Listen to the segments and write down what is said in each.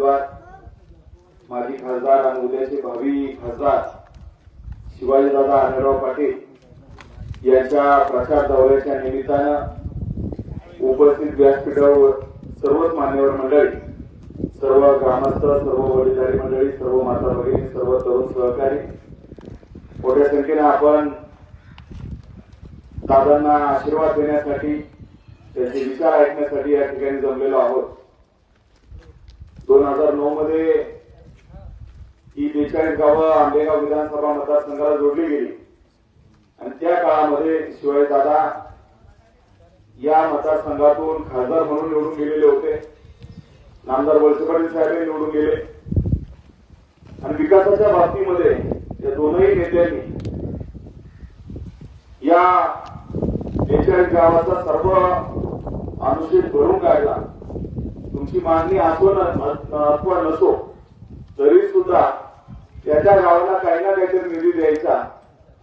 उमेदवार माजी खासदार आणि उद्याचे भावी खासदार शिवाजीदादा आनंदराव पाटील यांच्या प्रचार दौऱ्याच्या निमित्तानं उपस्थित व्यासपीठावर सर्वच मान्यवर मंडळी सर्व ग्रामस्थ सर्व वडीलधारी मंडळी सर्व माता भगिनी सर्व तरुण सहकारी मोठ्या संख्येने आपण दादांना आशीर्वाद देण्यासाठी त्यांचे विचार ऐकण्यासाठी या ठिकाणी जमलेलो आहोत. दोन हजार नऊ मध्ये ही बेचाळीस गावं आंबेगाव विधानसभा मतदारसंघाला जोडली गेली. आणि त्या काळामध्ये शिवाय दादा या मतदारसंघातून खासदार म्हणून निवडून गेलेले होते. नामदार वळसे पाटील साहेब निवडून गेले. आणि विकासाच्या बाबतीमध्ये या दोनही नेत्यांनी या बेचाळीस गावाचा सर्व अनुच्छेद भरून काढला. तुमची मागणी असो अथवा नसो तरी सुद्धा त्याच्या गावाला काही ना काहीतरी निधी द्यायचा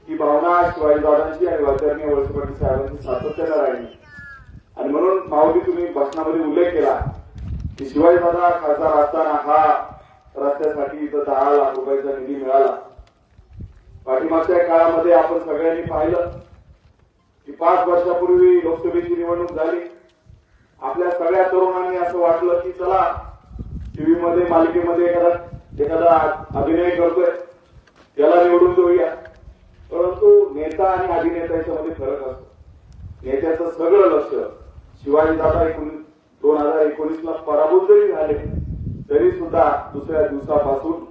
ही भावना शिवाजीदादांची आणि वैतरणी वळसे पाटील साहेबांची सातत्यानं राहिली. आणि म्हणून माऊली तुम्ही भाषणामध्ये उल्लेख केला की शिवाजीदादा खासदार असताना हा रस्त्यासाठी इथं दहा लाख रुपयाचा निधी मिळाला. पाठीमागच्या काळामध्ये आपण सगळ्यांनी पाहिलं की पाच वर्षापूर्वी लोकसभेची निवडणूक झाली. आपल्या सगळ्या तरुणांनी असं वाटलं की चला टीव्ही मध्ये मालिकेमध्ये एखादा एखादा अभिनय करतोय त्याला निवडून देऊया. परंतु नेता आणि अभिनेता याच्यामध्ये फरक असतो. नेत्याचं सगळं लक्ष शिवाजीदादा एकोणीस दोन हजार एकोणीस ला पराभूत जरी झाले. तरी सुद्धा दुसऱ्या दिवसापासून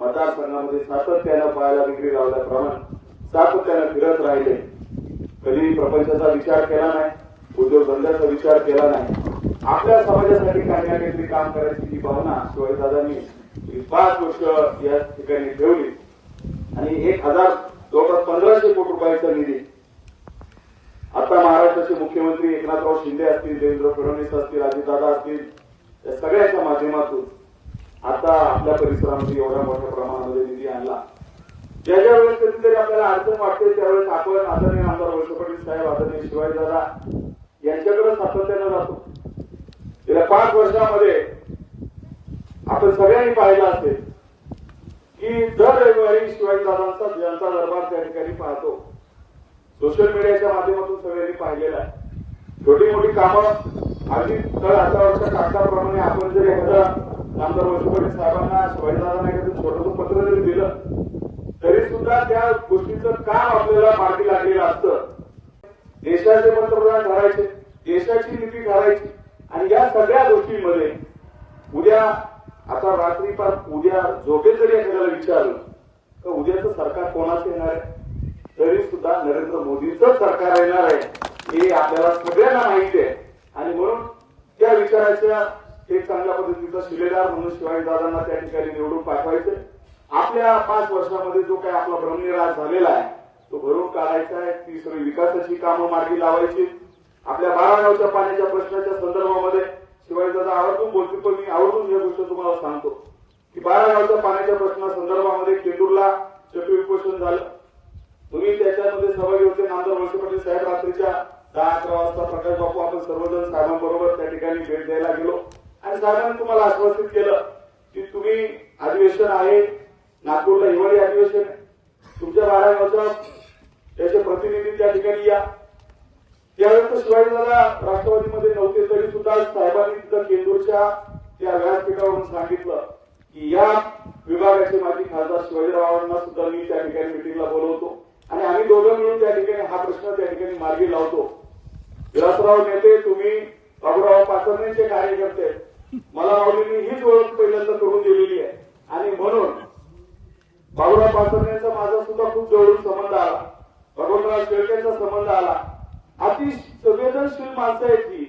मतदारसंघामध्ये सातत्यानं पाहायला विक्री लावल्याप्रमाणे सातत्यानं फिरत राहिले. कधी प्रपंचाचा विचार केला नाही. उद्योगधंद्याचा विचार केला नाही. आपल्या समाजासाठी काही ना काहीतरी काम करायची ही भावना शिवाजीदादांनी ही पाच वर्ष या ठिकाणी ठेवली. आणि एक हजार जवळपास पंधराशे कोटी रुपयांचा निधी. आता महाराष्ट्राचे मुख्यमंत्री एकनाथराव शिंदे असतील देवेंद्र फडणवीस असतील अजितदादा असतील या सगळ्याच्या माध्यमातून आता आपल्या परिसरामध्ये एवढ्या मोठ्या प्रमाणामध्ये निधी आणला. ज्या ज्या वेळेस कधीतरी आपल्याला अडचण वाटते त्यावेळेस आपण आदरणीय आमदार वळसे पाटील साहेब आदरणीय शिवाजीदादा यांच्याकडे सातत्यानं जातो गेल्या पाच वर्षामध्ये आपण सगळ्यांनी पाहिलं असेल की दर रविवारी शिवाजीदादांचा ज्यांचा दरबार त्या ठिकाणी पाहतो. सोशल मीडियाच्या माध्यमातून सगळ्यांनी पाहिलेलं आहे. छोटी मोठी कामं अगदी तर हातावरच्या कागदाप्रमाणे आपण जर एखादा नामदार वसुपटे साहेबांना शिवाजीदादांना एखादं छोटस पत्र जरी दिलं तरी सुद्धा त्या गोष्टीचं काम आपल्याला मार्गी लागलेलं असतं. देशाचे पंतप्रधान ठरायचे देशाची नीती ठरायची. आणि या सगळ्या गोष्टींमध्ये उद्या आता रात्री पार उद्या झोपेत जरी एखाद्याला विचारलं तर उद्याचं सरकार कोणाचं येणार आहे? तरी सुद्धा नरेंद्र मोदीचं सरकार येणार आहे हे आपल्याला सगळ्यांना माहिती आहे. आणि म्हणून त्या विचाराच्या एक चांगल्या पद्धतीचा शिलेदार म्हणून शिवाजीदादांना त्या ठिकाणी निवडून पाठवायचं. आपल्या पाच वर्षामध्ये जो काही आपला ब्रह्मनिराश झालेला आहे तो भरून काढायचा आहे ती विकासाची कामं मार्गी लावायची. आपल्या बारा गावच्या पाण्याच्या प्रश्नाच्या संदर्भामध्ये शिवाजीदादा आवर्जून बोलतो पण मी आवर्जून ही गोष्ट तुम्हाला सांगतो. की बारा गावच्या पाण्याच्या प्रश्नासंदर्भामध्ये केंदूरला चक्री उपोषण झालं. तुम्ही त्याच्यामध्ये सहभागी होते नामदार वळसे पाटील साहेब रात्रीच्या दहा अकरा वाजता प्रकाश बापू आपण सर्वजण साहेबांबरोबर त्या ठिकाणी भेट द्यायला गेलो. आणि साहेबांनी तुम्हाला आश्वासित केलं की तुम्ही अधिवेशन आहे नागपूरला हिवाळी अधिवेशन आहे. तुमच्या बारा गावच्या त्याचे प्रतिनिधी त्या ठिकाणी या. त्यावेळेस शिवाजीदादा राष्ट्रवादीमध्ये नव्हते तरी सुद्धा साहेबांनी तिथं केंदूरच्या त्या व्यासपीठावरून सांगितलं की या विभागाचे माजी खासदार शिवाजीरावांना सुद्धा मी त्या ठिकाणी मिटिंगला बोलवतो. आणि आम्ही दोघं मिळून त्या ठिकाणी हा प्रश्न त्या ठिकाणी मार्गी लावतो. विलासराव नेते तुम्ही बाबूराव पाचरणेचे कार्यकर्ते. मला माऊलींनी हीच ओळख पहिल्यांदा करून दिलेली आहे. आणि म्हणून बाबूराव पाचरणेचा माझा सुद्धा खूप जवळून संबंध आला. भगवंतराव टिळकांचा संबंध आला. अति संवेदनशील माणसं आहेत ती.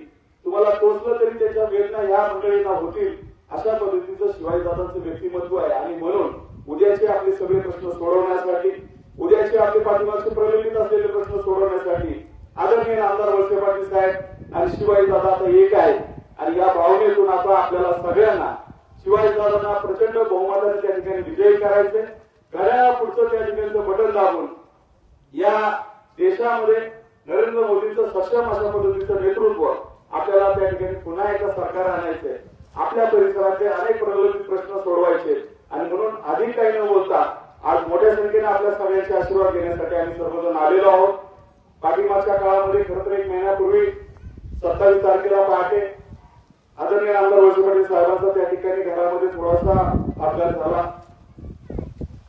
तुम्हाला टोचलं तरी त्याच्या वेदना ह्या मंडळींना होतील. अशा पद्धतीचं शिवाजीदादांचं व्यक्तिमत्व आहे. आणि म्हणून उद्याचे आपले सगळे प्रश्न सोडवण्यासाठी उद्याचे आपले पाठिंबाचे प्रलंबित असलेले प्रश्न सोडवण्यासाठी आदरणीय आमदार वळसे पाटील साहेब आणि शिवाजीदादा आता एक आहे आणि या भावनेतून आता आपल्याला सगळ्यांना शिवाजीदादांना प्रचंड बहुमताने त्या ठिकाणी विजयी करायचे घड्याळा पुढचं त्या ठिकाणचं बटन दाबून या देशामध्ये नरेंद्र मोदींचं सक्षम अशा पद्धतीचं नेतृत्व आपल्याला त्या ठिकाणी पुन्हा एकदा सरकार आणायचंय. आपल्या परिसरातले अनेक प्रलंबित प्रश्न सोडवायचे. आणि म्हणून अधिक काही न बोलता आज मोठ्या संख्येने आपल्या सगळ्यांचे आशीर्वाद घेण्यासाठी आम्ही सर्वजण आलेलो आहोत. पाठीमागच्या काळामध्ये खरं तर एक महिन्यापूर्वी सत्तावीस तारखेला पहाटे आदरणीय आमदार वळसे पाटील साहेबांचा त्या ठिकाणी घरामध्ये थोडासा अपघात झाला.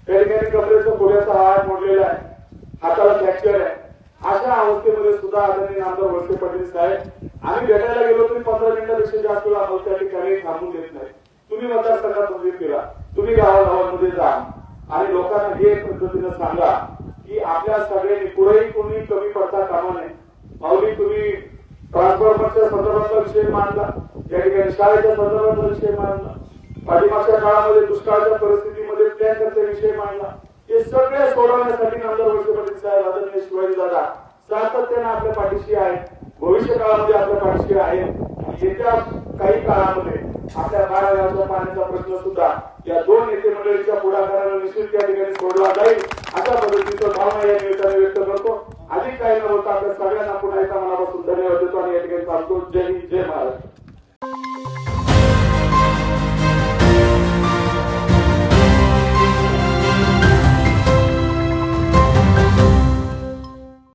त्या ठिकाणी कमरेचा पुढ्याचा हात मोडलेला आहे. हाताला फ्रॅक्चर आहे. अशा अवस्थेमध्ये सुद्धा आदरणीय आमदार वळसे पाटील साहेब आम्ही भेटायला गेलो तरी पंधरा मिनिटापेक्षा जास्त वेळ आम्हाला त्या ठिकाणी थांबून देत नाही. तुम्ही मतदारसंघात म्हणजे फिरा. तुम्ही गावागावांमध्ये जा. आणि लोकांना हे पद्धतीनं सांगा की आपल्या सगळ्यांनी पुढेही कोणी कमी पडता कामा नये. माऊली तुम्ही ट्रान्सफॉर्मरच्या संदर्भातला विषय मांडला. या ठिकाणी शाळेच्या संदर्भातला विषय मांडला. पाठीमागच्या काळामध्ये दुष्काळाच्या परिस्थितीमध्ये टँकरचा विषय मांडला. हे सगळे सोडवण्यासाठी नामदार वळसे पाटील साहेब आदरणीय शिवाजी दादा सातत्याने आपल्या पाठीशी आहेत. भविष्य काळामध्ये आपल्या पाठीशी आहेत. येत्या काही काळामध्ये आपल्या बाळाच्या पाण्याचा प्रश्न सुद्धा या दोन नेते मंडळीच्या पुढाकारानं निश्चित त्या ठिकाणी सोडला जाईल. अशा पद्धतीचं भावना या निमित्ताने व्यक्त करतो. अधिक काही न होता आपल्या सगळ्यांना पुन्हा एकदा मनापासून धन्यवाद देतो आणि या ठिकाणी सांगतो जय हिंद जय महाराष्ट्र.